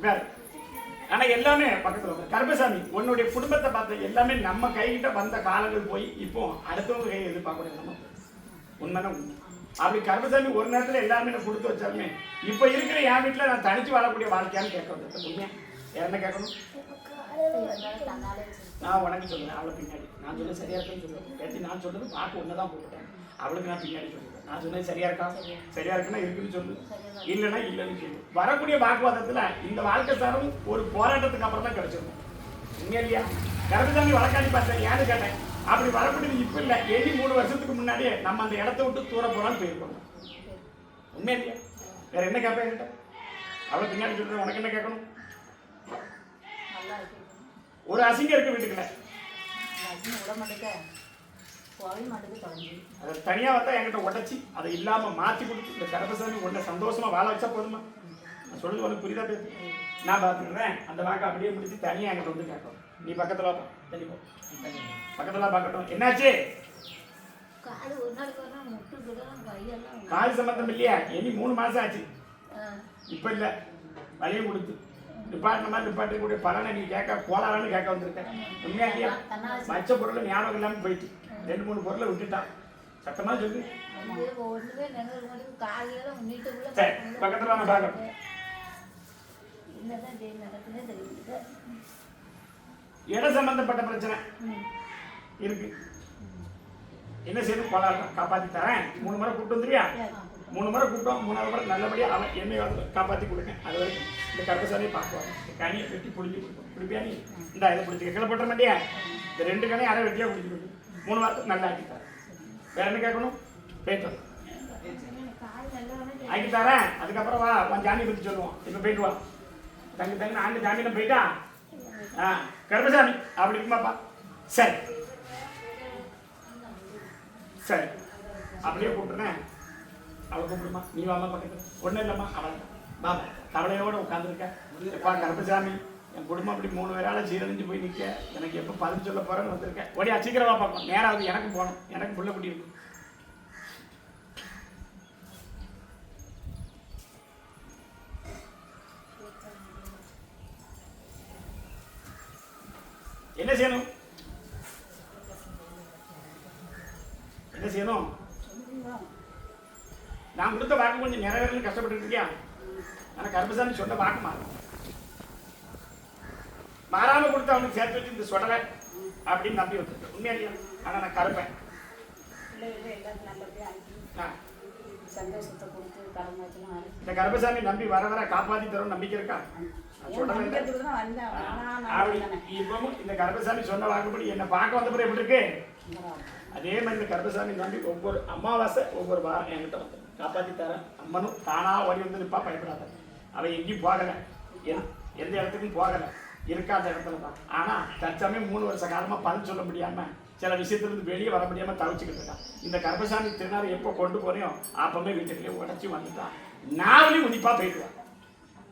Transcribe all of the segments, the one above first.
உட்காரு. ஆனா எல்லாமே பக்கத்துல உட்காரு. கருப்பசாமி உன்னுடைய குடும்பத்தை பார்த்த எல்லாமே நம்ம கைகிட்ட வந்த காலங்கள் போய் இப்போ அடுத்தவங்க கையை எதிர்பார்க்கக்கூடிய நம்ம உண்மைதான் உண்மை. அப்படி கருப்பசாமி ஒரு நேரத்துல எல்லாருமே கொடுத்து வச்சாலுமே இப்போ இருக்கிற என் வீட்டுல நான் தனிச்சு வாழக்கூடிய வாழ்க்கையான்னு கேட்கறது. உண்மையா? என்ன கேட்கணும்? நான் உனக்கு சொல்லுவேன் அவளை பின்னாடி. நான் சொன்னது சரியா இருக்குன்னு சொல்லுவேன் பேத்தி நான் சொல்றது பார்க்க ஒன்னதான் போட்டுட்டேன். அவளுக்கு நான் பின்னாடி சொல்லுவேன் நான் சொன்னது சரியா இருக்கா? சரியா. இருக்குன்னா இருக்குன்னு சொல்லு. இல்லைன்னா இல்லைன்னு சொல்லு. வரக்கூடிய வாக்குவாதத்துல இந்த வாழ்க்கை சாரம் ஒரு போராட்டத்துக்கு அப்புறம் தான் கிடைச்சிருக்கும். உண்மையா இல்லையா கருப்பசாமி வழக்காடி பார்த்தேன் ஏன்னு கேட்டேன். அப்படி வரக்கூடியது இப்ப இல்ல. எண்ணி மூணு வருஷத்துக்கு முன்னாடியே நம்ம அந்த இடத்த விட்டு தூர போறான்னு போயிருக்கோம். உண்மையா இல்லையா வேற என்ன கேட்பேன் அவளை பின்னாடி சொல்றேன். உனக்கு என்ன கேட்கணும்? நல்லா இருக்கு ஒரு அசிங்கம் இருக்கு வீட்டுக்குள்ள. அதை தனியாக வந்தா என்கிட்ட உடச்சி அதை இல்லாம மாத்தி கொடுத்து இந்த கருப்பசாமி உன்னை சந்தோஷமா வாழ வச்சா போதுமா? நான் சொல்றது உனக்கு புரியுதா பேசு நான் பார்த்துக்கிறேன். அந்த வாக்கை அப்படியே முடிச்சு தனியா என்கிட்ட வந்து கேட்கும் நீ பக்கத்துல வா தள்ளி போ. பக்கத்துல பார்க்கட்டும். என்னாச்சு? கால் சம்பந்தம் இல்லையா? இனி மூணு மாசம் ஆச்சு. இப்ப இல்ல. வழியை கொடுத்து. நிப்பாட்டின மாதிரி நிப்பாட்டக்கூடிய பலனை நீ கேட்க கோலாரன்னு கேட்க வந்திருக்க. உண்மையா இல்லையா? வச்ச பொருள் ஞாபகம் இல்லாம போயிட்டு ரெண்டு மூணு பொருளை விட்டுட்டான் சத்தமா சொல்லு. சரி பக்கத்துல வாங்க பார்க்கணும் இடம் சம்பந்தப்பட்ட பிரச்சனை இருக்கு. என்ன செய்யணும்? கோலாரம் காப்பாத்தி தரேன். மூணு முறை கூப்பிட்டு வந்துருவியா மூணு முறை கூப்பிட்டோம். மூணாவது முறை நல்லபடியா அவன் என்னை காப்பாத்தி கொடுங்க. அது வரைக்கும். இந்த கருப்பசாலையை பார்க்குவாங்க. இந்த கனியை வெட்டி பிடிச்சி கொடுக்கும். பிடிப்பியா நீ? இந்த இதை பிடிச்சி கீழே போட்டுற மாட்டியா? இந்த ரெண்டு கனியும் அரை வெட்டியாக பிடிச்சி கொடுக்கும். மூணு வாரத்துக்கு நல்லா ஆக்கி தரேன் வேற என்ன கேட்கணும்? போயிட்டு வா. ஆக்கி தரேன் அதுக்கப்புறம் வா. உன் ஜாமி பற்றி சொல்லுவோம். இப்போ போயிட்டு வா. தங்கி தங்கி ஆண்டு ஜாமீனம் போயிட்டா? ஆ கருப்பசாமி. அப்படி இருக்குமாப்பா சரி. சரி. அப்படியே கூப்பிட்டுறேன். அவளை கூப்பிடுமா? நீ வாமா பக்கத்தில். ஒன்றும் இல்லைம்மா. அவள் பாபா கவலையோட உட்காந்துருக்கேன் எப்பா கருப்பசாமி என் குடும்பம் அப்படி மூணு பேரால சீரழிஞ்சு போய் நிற்க எனக்கு எப்போ பதில் சொல்ல போகிறேன்னு வந்திருக்கேன் ஓடியா சீக்கிரமாக பார்ப்போம் நேராக வந்து எனக்கு போகணும். எனக்கு புள்ள குட்டி இருக்கு. என்ன செய்யணும்? என்ன செய்யணும்? நான் கொடுத்த வாக்கு கொஞ்சம் நிறைவேறணும் கஷ்டப்பட்டு இருக்கியா? ஆனா கருப்பசாமி சொன்ன வாக்கு மாறும். மாறாம கொடுத்து அவனுக்கு சேர்த்து வச்சு இந்த சொடலை அப்படின்னு நம்பி வச்சிருக்கேன். உண்மையா இல்லையா ஆனா நான் கருப்பேன். இந்த கருப்பசாமி நம்பி வர வர காப்பாத்தி தரும் நம்பிக்கை இருக்கா. இப்பவும் இந்த கருப்பசாமி சொன்ன வாக்குப்படி என்னை பார்க்க வந்த பிறகு எப்படி இருக்கு? அதே மாதிரி இந்த கருப்பசாமி நம்பி ஒவ்வொரு அமாவாசை ஒவ்வொரு வாரம் என்கிட்ட வந்து காப்பாத்தி தரேன். அம்மனும் தானா ஓடி வந்து நிப்பா பயப்படாத. அவன் எங்கேயும் போகல. எந்த எந்த இடத்துக்கும் போகல. இருக்காத இடத்துல தான். ஆனா தற்சமயம் மூணு வருஷ காலமா பதில் சொல்ல முடியாம சில விஷயத்துல இருந்து வெளியே வர முடியாம தவிச்சுக்கிட்டு இருக்கான். இந்த கருப்பசாமி திருநாள் எப்போ கொண்டு போறியோ அப்பவே வீட்டுக்குள்ளே உடச்சி வந்துட்டான் நாவலையும் உதிப்பா போயிட்டு வா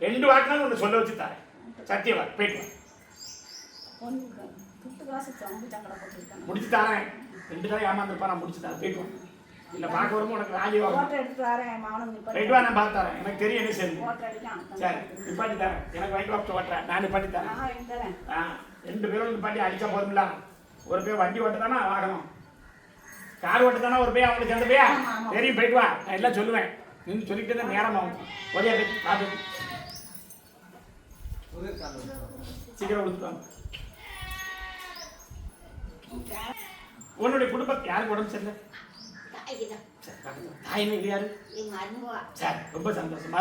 ரெண்டு வாக்குனாலும் ஒன்று சொல்ல வச்சு தரேன். சத்தியவா போயிட்டு முடிச்சு தரேன். ரெண்டு தடவை ஏமாந்துருப்பா நான் முடிச்சு தரேன். போயிட்டு இல்லை பார்க்க வரும்போது உனக்கு ராஜி வரும் ஓட்டை எடுத்துட்டு வரேன் என் மாவனம் போயிட்டு வா? நான் பார்த்து தரேன். எனக்கு தெரியும் என்ன செய்யணும் ஓட்டை அடிக்கான் சரி நிப்பாட்டி தரேன். எனக்கு வைக்க வாப்ட் ஓட்டுறேன். நான் நிப்பாட்டி தரேன். ஆ ரெண்டு பேரும் நிப்பாட்டி அடிச்சா போதும்ல? ஒரு பேர் வண்டி ஓட்ட தானே வாகனம். கார் ஓட்ட தானே ஒரு பேர் அவங்களுக்கு பேயா? ஆமா, ஆமா. தெரியும் போயிட்டு வா. நான் எல்லாம் சொல்லுவேன். நீ சொல்லிட்டு தான் நேரம் ஆகும். ஒரே பார்த்து. சீக்கிரம் கொடுத்துருவாங்க உன்னுடைய குடும்பத்தை யாருக்கு உடம்பு சரியில்லை? தாய்க்குதான் சரி, பக்கத்துல. தாயின்னு இது யாரு? சரி ரொம்ப சந்தோஷம்.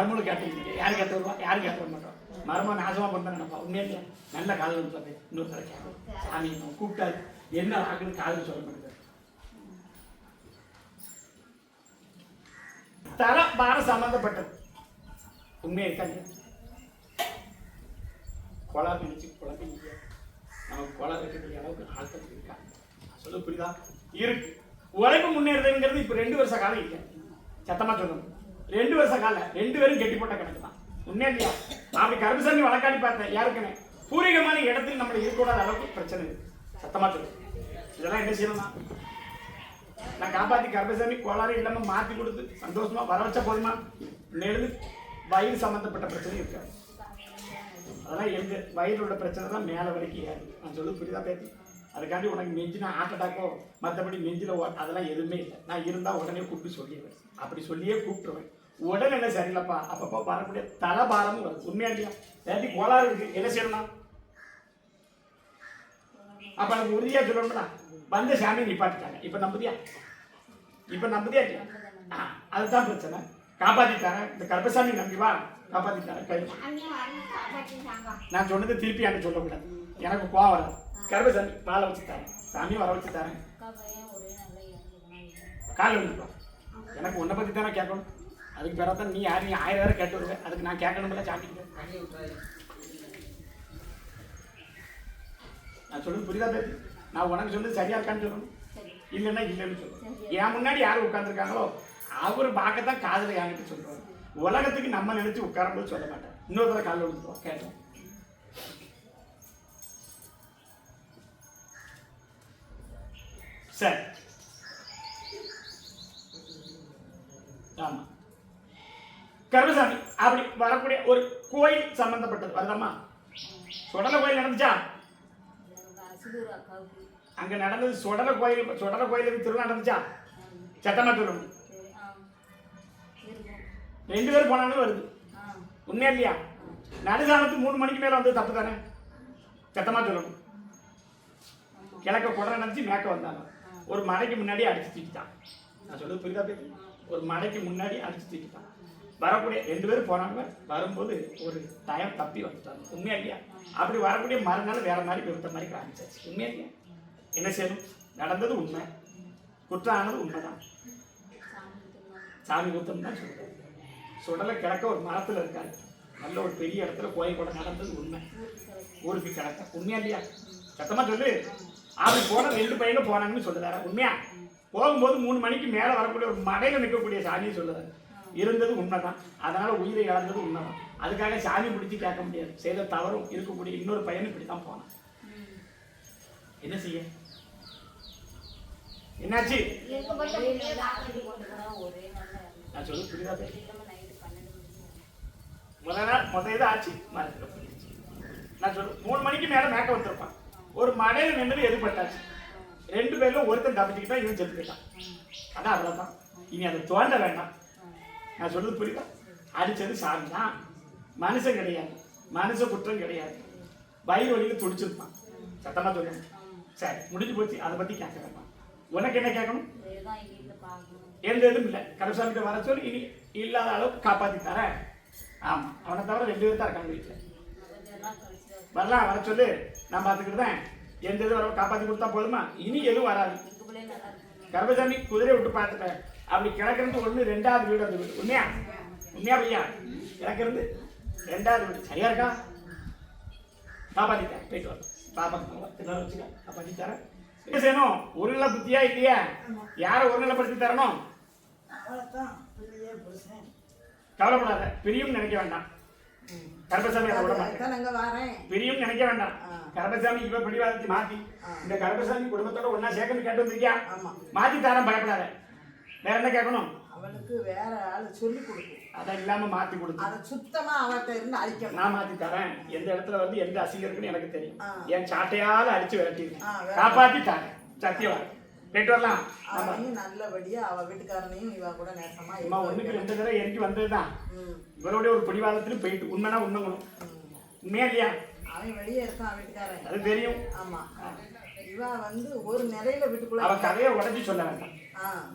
கேட்டு வருவா? யாரு கேட்டு வர மாட்டோம் மருமகன் நாசமா பண்ண நினைப்பா. உண்மையிலே நல்ல காதல் இருப்பாரு இன்னொரு தடவை கேட்கும் சாமி நம்ம கூப்பிட்டாரு. என்ன ஆகுன்னு காதல் சொல்ல மாட்டேங்குது தர பார சம்பந்தப்பட்டது உண்மையை இருக்காங்க நினைச்சு குழந்தைங்க நமக்கு கொலை வைக்கக்கூடிய அளவுக்கு ஆட்கள் இருக்காங்க. சொல்ல புரியுதா? இருக்கு. உழைப்பு முன்னேறுதுங்கிறது இப்போ ரெண்டு வருஷ காலம் இல்லை சத்தமாக சொல்லணும் ரெண்டு வருஷ காலம் ரெண்டு பேரும் கெட்டி போட்ட கணக்கு தான். உண்மையா இல்லையா? நான் அப்படி கருப்புசாமி வழக்காடி பார்த்தேன். யாருக்குன்னு? பூர்வீகமான இடத்தில் நம்மளை இருக்கக்கூடாத அளவுக்கு பிரச்சனை இருக்கு. சத்தமாக சொல்லு இதெல்லாம் என்ன செய்யணும்னா நான் காப்பாற்றி கருப்பசாமி கோளாறு இல்லாமல் மாற்றி கொடுத்து சந்தோஷமா வர வச்ச போதுமா? நெழுது வயிறு சம்மந்தப்பட்ட பிரச்சனை இருக்காது. அதெல்லாம் எழுது வயிறு உள்ள பிரச்சனை தான் மேலே வரைக்கும் ஏறும் நான் சொல்லு புரியுதா பேசி அதுக்காண்டி உனக்கு நெஞ்சினா ஹார்ட் அட்டாக்கோ மற்றபடி நெஞ்சில் அதெல்லாம் எதுவுமே இல்லை. நான் இருந்தால் உடனே கூப்பிட்டு சொல்லிடுவேன். அப்படி சொல்லியே கூப்பிட்டுருவேன். உடனே என்ன சரியில்லப்பா? அப்பப்போ வரக்கூடிய தலைபாரமும் வரும் உண்மையா இல்லையா? ஏதாட்டி கோளாறு இருக்கு. என்ன செய்யணும்னா? அப்ப எனக்கு உறுதியா சொல்லணும்னா வந்த சாமி நிப்பாட்டிட்டாங்க. இப்ப நம்புதியா? இப்ப நம்புதியா இல்லையா? அதுதான் பிரச்சனை. காப்பாத்திட்டாங்க. இந்த கருப்பசாமி நம்பி வா. காப்பாத்திட்டாங்க. கை நான் சொன்னது திருப்பி எனக்கு சொல்லக்கூடாது. எனக்கு கோவம் வராது. கருப்பசாமி பாலை வச்சுட்டாங்க சாமி வர வச்சு தரேன். பையன் ஒரே காலில் விழுப்பா எனக்கு உன்னை பத்தி தானே கேட்கணும். அதுக்கு பிறகு தான் நீ யார்? நீ ஆயிரம் வேற கேட்டு வருவேன் அதுக்கு நான் கேட்கணும்ல சாப்பிட்டு நான் சொல்றது புரியுதா பேத்தி நான் உனக்கு சொன்னது சரியா இருக்கான்னு சொல்லணும். இல்லைன்னா இல்லைன்னு சொல்லணும். என் முன்னாடி யார் உட்காந்துருக்காங்களோ அவர் பார்க்கத்தான் காதில் என்கிட்ட சொல்லுவாங்க உலகத்துக்கு நம்ம நினைச்சு உட்காரும்போது சொல்ல மாட்டேன். இன்னொரு தடவை காலில் விழுந்துருவோம் கேட்டோம் சரி. ஆமா. கருமசாமி அப்படி வரக்கூடிய ஒரு கோயில் சம்பந்தப்பட்டது. வருதாம்மா? சுடல கோயில் நடந்துச்சா? அங்க நடந்தது சுடல கோயில் சுடல கோயில் திருவிழா நடந்துச்சா? சட்டமா ரெண்டு பேரும் போனாலும் வருது. உண்மையா இல்லையா? நடுசாமத்து மூணு மணிக்கு மேல வந்து தப்பு தானே? சத்தமா சொல்லணும் கிழக்க குடல நினைச்சு மேக்க வந்தாங்க. ஒரு மடைக்கு முன்னாடி அடிச்சு தூக்கிட்டான். நான் சொல்லுவது புரியுதா ஒரு மடைக்கு முன்னாடி அடிச்சு தூக்கிட்டான். வரக்கூடிய ரெண்டு பேரும் போனாங்க. வரும்போது ஒரு டயம் தப்பி வந்துட்டாங்க. உண்மையா இல்லையா? அப்படி வரக்கூடிய மறுநாள் வேற மாதிரி விருத்த மாதிரி காமிச்சாச்சு. உண்மையா இல்லையா? என்ன செய்யணும்? நடந்தது உண்மை. குற்றம் ஆனது உண்மைதான். சாமி குத்தம் தான் சொல்றாரு. சுடலை கிழக்க ஒரு மரத்தில் இருக்காரு. நல்ல ஒரு பெரிய இடத்துல கோயில் கூட நடந்தது உண்மை. ஊருக்கு கிடக்க. உண்மையா இல்லையா? சத்தமாக சொல்லு. அது போன ரெண்டு பையனும் போனாங்கன்னு சொல்லுதார? உண்மையா? போகும்போது மூணு மணிக்கு மேலே வரக்கூடிய ஒரு மடையில் நிற்கக்கூடிய சாமியை சொல்லுதாரு. இருந்தது உண்மைதான். அதனால உயிரை இழந்தது உண்மைதான். அதுக்காக சாமி பிடிச்சி கேட்க முடியாது. செய்த தவறும் இருக்கக்கூடிய இன்னொரு பையனும் இப்படி தான் போனான். என்ன செய்ய? என்னாச்சு? நான் சொல்லு புரியுதா? முதல் நாள் முதல் இதாக ஆச்சு நான் சொல்லு மூணு மணிக்கு மேலே மேக்க வந்திருப்பான் ஒரு மடையில நின்று எதிர்பட்டாச்சு ரெண்டு பேர்ல ஒருத்தன் தப்பிச்சுக்கிட்டா இவன் செத்து போயிட்டான். அதான் அவ்வளவுதான். இனி அதை தோண்ட வேண்டாம். நான் சொல்றது புரியுதா? அடிச்சது சாமி தான். மனுஷன் கிடையாது. மனுஷ குற்றம் கிடையாது. வயிறு வழியில் துடிச்சிருப்பான். சத்தமா சொல்லணும் சரி முடிஞ்சு போச்சு. அதை பத்தி கேட்க உனக்கு என்ன கேட்கணும்? எந்த இதுவும் இல்லை. கருசாமிட்ட வர சொல்லி. இனி இல்லாத அளவுக்கு காப்பாத்தி தரேன். ஆமா. அவனை தவிர ரெண்டு பேர் தான் இருக்காங்க வீட்டில் தான் வரலாம் வர சொல்லு. நான் பார்த்துக்கிட்டேன் எந்த இது வர காப்பாற்றி கொடுத்தா போதுமா? இனி எதுவும் வராது. எங்கள் பிள்ளைய நல்லா இருக்குங்க கர்ப்பசாமி குதிரை விட்டு பார்த்துட்டேன் அப்படி கிழக்கிறது ஒன்று ரெண்டாவது வீடு அந்த வீடு. உண்மையா? உண்மையா பையா? கிழக்கிறது ரெண்டாவது வீடு. சரியா இருக்கா? காப்பாத்திட்டேன். போயிட்டு வர பாப்பா வச்சுக்க. காப்பாத்தி தரேன். என்ன செய்யணும்? ஒரு நிலை புத்தியா இல்லையா? யாரை ஒரு நிலைப்படுத்தி தரணும் கவலைப்படாத. பிரியும் நினைக்க வேண்டாம். கர்ப்பசாமி அதை விட மாட்டேன் பிரியும் நினைக்க வேண்டாம். ஆ. கர்ப்பசாமி இவ பிடிவாதத்தை மாத்தி. இந்த கர்ப்பசாமி குடும்பத்தோட ஒன்னா சேர்க்கணும் கேட்டு வந்திருக்கியா? மாத்தி தரேன் பயப்படாத. வேற என்ன கேட்கணும்? அவளுக்கு வேற ஆள் சொல்லி கொடுக்கும் அதான் இல்லாம மாத்தி கொடுத்து. அதை சுத்தமா அவட்ட இருந்து அழிக்கணும். நான் மாத்தி தரேன். எந்த இடத்துல வந்து எந்த அசிங்கம் இருக்குன்னு எனக்கு தெரியும். என் சாட்டையால அடிச்சு விரட்டி. காப்பாத்தி தரேன். சத்தியவா கேட்டு வரலாம் நம்ம அவனையும் நல்லபடியா அவ வீட்டுக்காரனையும் இவ கூட நேசமா அம்மா ஒண்ணுக்கு. ரெண்டு தடவை எரிஞ்சு வந்ததுதான். இவருடைய ஒரு பிடிவாதத்திலும் போயிட்டு உண்மைனா உண்மைங்களும். உண்மையா இல்லையா? அவன் வெளியே இருக்கான் வீட்டுக்காரன். அது தெரியும். ஆமா. இவ வந்து ஒரு நிறையில வீட்டுக்குள்ள அவ கதையை உடச்சி சொல்ல வேண்டாம்.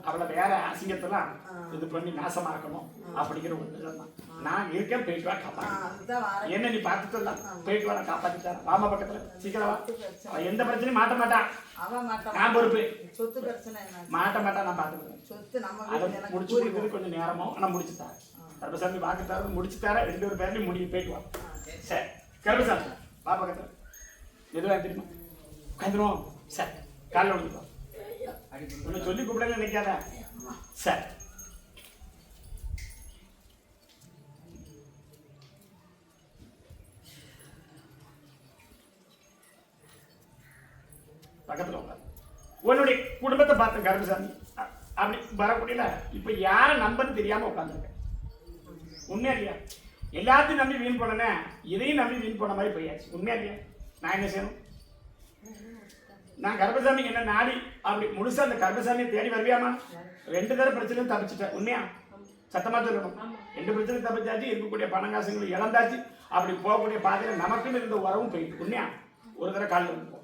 அவளை வேற அசிங்கத்தெல்லாம். இது பண்ணி நாசமாக்கணும் அப்படிங்கிற ஒரு இதுதான் நான் இருக்கேன் போயிட்டு வா காப்பாத்தி. என்ன நீ பார்த்துட்டு போயிட்டு வர காப்பாத்தி தரேன் வாமா பக்கத்துல. சீக்கிரம் எந்த பிரச்சனையும் மாட்ட மாட்டான் நான் பொறுப்பு. சொத்து பிரச்சனை மாட்ட மாட்டா நான் பார்த்துக்கிறேன். சொத்து நம்ம முடிச்சு கொஞ்சம் நேரமும் நான் முடிச்சு தரேன். கருப்பசாமி வாக்கு தரேன் முடிச்சு தரேன். ரெண்டு ஒரு பேர்லையும் முடிவு போயிட்டு வா. சரி. கருப்பசாமி வா பக்கத்துல. எதுவாக தெரியுமா? உட்காந்துருவோம். சரி. காலைல விழுந்துக்கோ உன்னை சொல்லி கூப்பிடல நினைக்காத. சரி. பக்கத்துல உட்காரு. உன்னுடைய குடும்பத்தை பார்த்த கருப்பசாமி அ- அப்படி வரக்கூடியல இப்ப யாரை நம்பன்னு தெரியாம உட்காந்துருக்க. உண்மையா இல்லையா? எல்லாத்தையும் நம்பி வீண் பண்ணனே இதையும் நம்பி வீண் பண்ண மாதிரி போயாச்சு. உண்மையா இல்லையா? நான் என்ன செய்யணும்? நான் கர்ப்பசாமிக்கு என்ன நாடி? அப்படி முழுசா அந்த கர்ப்பசாமியை தேடி வருவியாமா? ரெண்டு தடவை பிரச்சனையும் தப்பிச்சிட்டேன். உண்மையா? சத்தமா சொல்லணும். ரெண்டு பிரச்சனை தப்பிச்சாச்சு இருக்கக்கூடிய பணம் காசுங்களை இழந்தாச்சு. அப்படி போகக்கூடிய பாதையில நமக்குன்னு இருந்த உறவும் போயிட்டு உண்மையா? ஒரு தடவை காலில்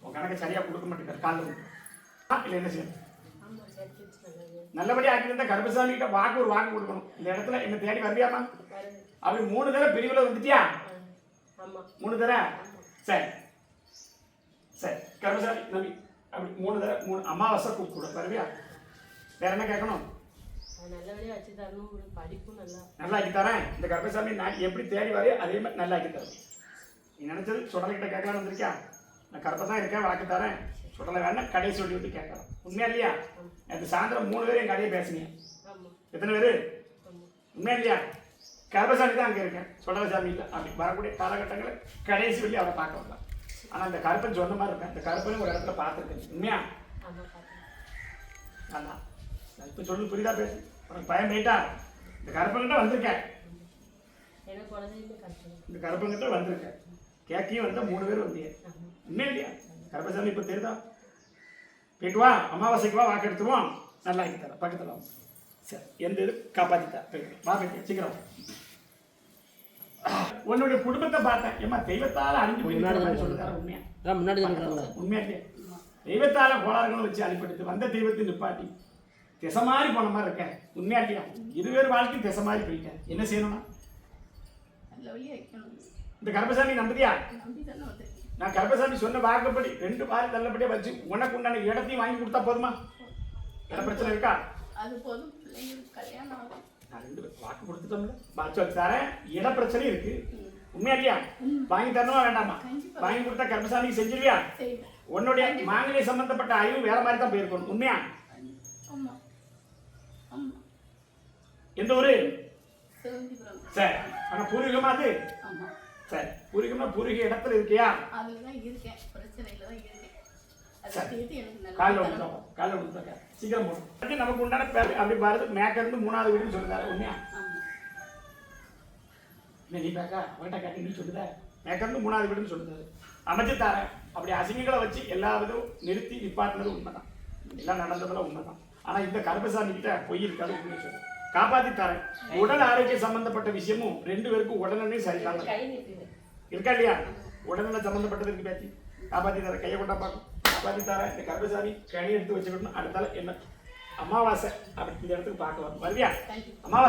உன் கணக்கு சரியா கொடுக்க மாட்டேங்கிறார். காலில். ஆ, இல்லை என்ன செய்யணும்? நல்லபடியா ஆக்கி இருந்தா கர்ப்பசாமி கிட்ட வாக்கு ஒரு வாக்கு கொடுக்கணும். இந்த இடத்துல என்ன தேடி வருவியாமா? அப்படி மூணு தடவை பிரிவுல வந்துட்டியா? மூணு தடவை சரி. சரி கர்மசாமி நம்பி. அப்படி மூணு தடவை மூணு அமாவாசை கூப்பிடு வருவியா வேற என்ன கேட்கணும்? நல்லா நல்லா. ஆக்கி தரேன். இந்த கர்ப்பசாமி நான் எப்படி தேடி வரையோ அதே மாதிரி நல்லா ஆக்கி தரேன். நீ நினைச்சது சுடலை கிட்ட கேட்கலாம்னு வந்திருக்கியா? நான் கருப்பை தான் இருக்கேன் வாக்கு தரேன். சுடலை வேணா கடையை சொல்லி விட்டு கேட்கலாம். உண்மையா இல்லையா? நேற்று சாயந்தரம் மூணு பேர் என் கதையை பேசுனீங்க. எத்தனை பேர்? உண்மையா இல்லையா? கர்ப்பசாமி தான் அங்கே இருக்கேன். சுடலசாமி இல்லை. அப்படி வரக்கூடிய காலகட்டங்களில் கடைசி சொல்லி அவரை பார்க்க வரலாம். ஆனால் இந்த கருப்பன் சொன்ன மாதிரி இருக்கேன். இந்த கருப்பனையும் ஒரு இடத்துல பார்த்துருக்கேன். உண்மையா? நல்லா இப்போ சொல்லு புரியுதா பேசு? உனக்கு பயம் போயிட்டா? இந்த கருப்பன்கிட்ட வந்திருக்கேன். இந்த கருப்பன்கிட்ட வந்திருக்கேன். கேக்கையும் வந்தால் மூணு பேர் வந்தீங்க. உண்மையா இல்லையா? கருப்பசாமி இப்போ தெரியுதா போயிட்டு வா அமாவாசைக்கு வா வாக்கு எடுத்துருவோம். நல்லா ஆக்கி தரேன் பக்கத்தில் சரி எந்த இது? காப்பாற்றிட்டா போயிட்டு வா. போயிட்டு சீக்கிரம். உன்னுடைய குடும்பத்தை பார்த்தேன். ஏமா தெய்வத்தால் அழிஞ்சு சொல்லுறாரு உண்மையா? முன்னாடி உண்மையா தெய்வத்தால கோளாறுகளும் வச்சு அடிப்படுத்து வந்த தெய்வத்தை நிப்பாட்டி. திசை மாதிரி போன மாதிரி இருக்கேன். உண்மையா இல்லையா இருவேறு வாழ்க்கை திசை மாதிரி போயிட்டேன். என்ன செய்யணும்னா? இந்த கர்ப்பசாமி நம்புதியா? நம்பி தானே வந்திருக்கேன். நான் கர்ப்பசாமி சொன்ன வாக்குப்படி ரெண்டு வாரி நல்லபடியா வச்சு உனக்கு உண்டான இடத்தையும் வாங்கி கொடுத்தா போதுமா? வேற பிரச்சனை இருக்கா? அது போதும். கல்யாணம் நான் ரெண்டு பேரும் வாக்கு கொடுத்துட்டோம்ல. வாட்சி தரேன். இட பிரச்சனை இருக்கு. உண்மையா இல்லையா வாங்கி தரணுமா வேண்டாமா? வாங்கி கொடுத்தா கர்ப்பசாமிக்கு செஞ்சிருவியா? உன்னுடைய மாங்கனி சம்பந்தப்பட்ட அறிவு வேற மாதிரி தான் போயிருக்கணும். உண்மையா? எந்த ஊரு? சரி. ஆனா பூர்வீகமா அது? சரி. பூர்வீகமா பூர்வீக இடத்துல இருக்கியா? அதுல தான் இருக்கேன். பிரச்சனையில தான் இருக்கேன். காலைல விட்டுட்டோம் காலைல விட்டுட்டோம் சீக்கிரம் அடுத்து நமக்கு உண்டான பேர் அப்படி பாருது மேக்க இருந்து மூணாவது வீடுன்னு சொல்லுறாரு உண்மையா? இல்லை நீ பேக்கா? அவன்கிட்ட கேட்டு நீ சொல்லுத. மேக்க இருந்து மூணாவது வீடுன்னு சொல்லுறாரு அமைச்சு தரேன் அப்படி அசிங்கங்களை வச்சு எல்லா விதமும் நிறுத்தி நிப்பாட்டினது உண்மைதான். எல்லாம் நடந்ததெல்லாம் உண்மைதான். ஆனா இந்த கருப்பசாமி கிட்ட பொய் இருக்காது உண்மையை சொல்லு காப்பாத்தி தரேன் உடல் ஆரோக்கிய சம்பந்தப்பட்ட விஷயமும் ரெண்டு பேருக்கும் உடனே நீட்டுது. இருக்கா இல்லையா? உடல்நல சம்பந்தப்பட்டது இருக்கு பேச்சு காப்பாத்தி தரேன் கையை கொண்டா பார்க்கும் காப்பாத்தி தரேன் இந்த கர்ப்பசாமி கனி எடுத்து வச்சுக்கணும் அடுத்தால என்ன? அமாவாசை அப்படி இந்த இடத்துக்கு பார்க்கலாம் வருவியா? அமாவாசை